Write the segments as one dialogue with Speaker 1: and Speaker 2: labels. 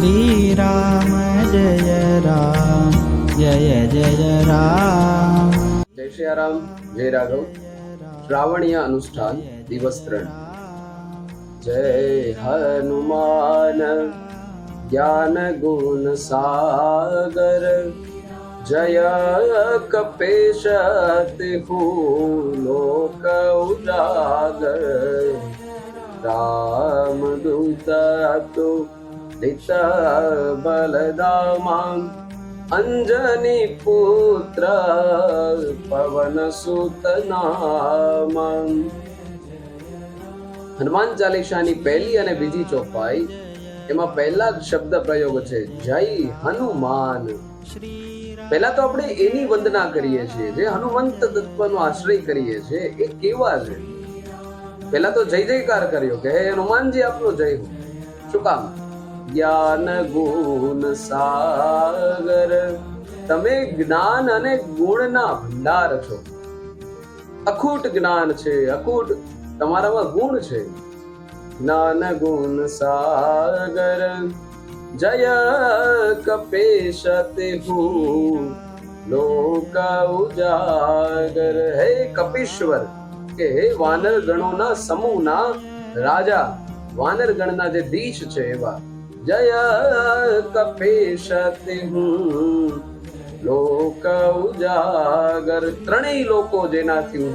Speaker 1: શ્રીરામ જય રામ જય જય રામ
Speaker 2: જય શ્રીરામ જય રાઘવ શ્રાવણીય અનુષ્ઠાન દિવસ ત્રણ જય હનુમાન જ્ઞાન ગુણ સાગર જય કપેશ તિહુ લોક ઉજાગર રામ દૂત તુ દિત अञ्जनीपुत्र અંજની પુત્ર પવન સુત હનુમાન ચાલીસાની પહેલી અને બીજી ચોપાઈ, એમાં પહેલા શબ્દ પ્રયોગ છે, જય હનુમાન. પહેલા તો આપણે એની વંદના કરીએ છીએ, જે હનુમંત તત્વનો આશ્રય કરીએ છીએ, એ કેવા છે? પહેલા તો જય જયકાર કર્યો કે હનુમાનજી, આપનો જય. હો શું કામ? જ્ઞાન ગુણ સાગર તમે જ્ઞાન અને ગુણના ભંડાર છો. અખૂટ જ્ઞાન છે, અખૂટ તમારામાં ગુણ છે. જ્ઞાન ગુણ સાગર, જય કપેશ હું, લોક ઉજાગર. હે કપીશ્વર, કે હે વાનર ગણોના સમૂહના રાજા વાનર ગણના જે દીશ છે એવા. જય કપેશ હું લોક ઉજાગર ત્રણેય લોકો જેનાથી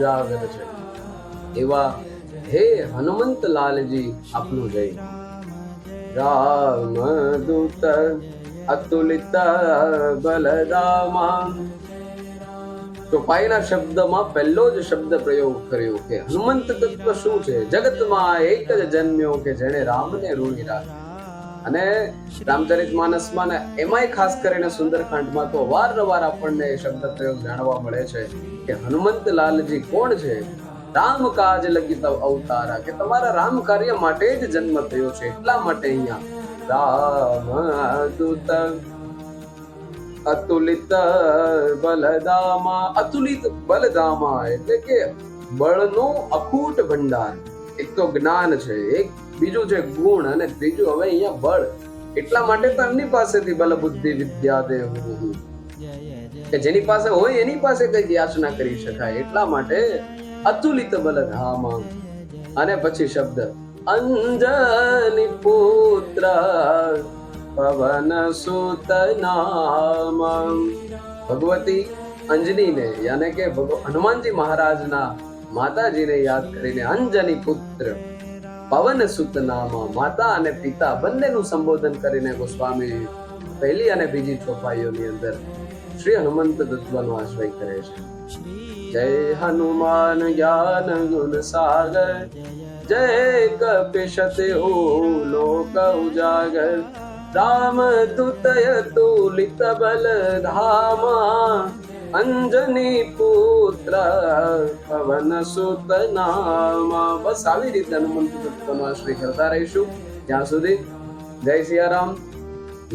Speaker 2: એવા હે હનુમંત લાલજી આપનું જય। રામ દૂત અતુલિત બલદામા। ચોપાઈના શબ્દમાં પહેલો જ શબ્દ પ્રયોગ કર્યો કે હનુમંત તત્વ શું છે? જગતમાં એક જ જન્મ્યો કે જેણે રામને રૂણી રાખ્યો અને રામચરિત માનસમાં ને એમાંય ખાસ કરીને સુંદરકાંડમાં તો વારંવાર આપણને શબ્દ પ્રયોગ જાણવા મળે છે કે હનુમંત લાલજી કોણ છે? રામ કાજ લગી અવતારા કે તમારા રામ કાર્ય માટે જ જન્મ થયો છે, એટલા માટે અહીંયા રામ અતુલિત બલદામા અતુલિત બલદામા એટલે કે બળનો અખૂટ ભંડાર. એક તો જ્ઞાન છે, એક બીજું છે ગુણ અને ત્રીજું હવે અહીંયા બળ, એટલા માટે તો એમની પાસેથી બલ બુદ્ધિ વિદ્યા દેવ કે જેની પાસે હોય એની પાસે કઈ યાચના કરી શકાય, એટલા માટે અતુલિત બલધામા. અને પછી શબ્દ, અંજની પુત્ર, પવન સુત નામ. ભગવતી અંજનીને, યાને કે હનુમાનજી મહારાજના માતાજીને યાદ કરીને, અંજની પુત્ર. પવન સુત નામ માતા અને પિતા બંનેનું સંબોધન કરીને ગોસ્વામી પહેલી અને બીજી ચોપાઈઓની અંદર શ્રી હનુમંત તત્વનો આશ્રય કરે છે. જય હનુમાન જ્ઞાન ગુણ સાગર, જય કપિશતે લોક ઉજાગર, રામ દૂતય તુલિત બલ ધામા અંજની પુત્ર, પવન સુત નામ. બસ આવી રીતે હનુમંત આશ્રય કરતા રહીશું. ત્યાં સુધી જય સિયારામ,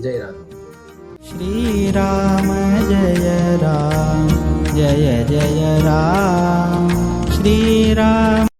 Speaker 2: જય રામ.
Speaker 1: શ્રીરામ, જય રામ, જય જય રામ. શ્રીરામ.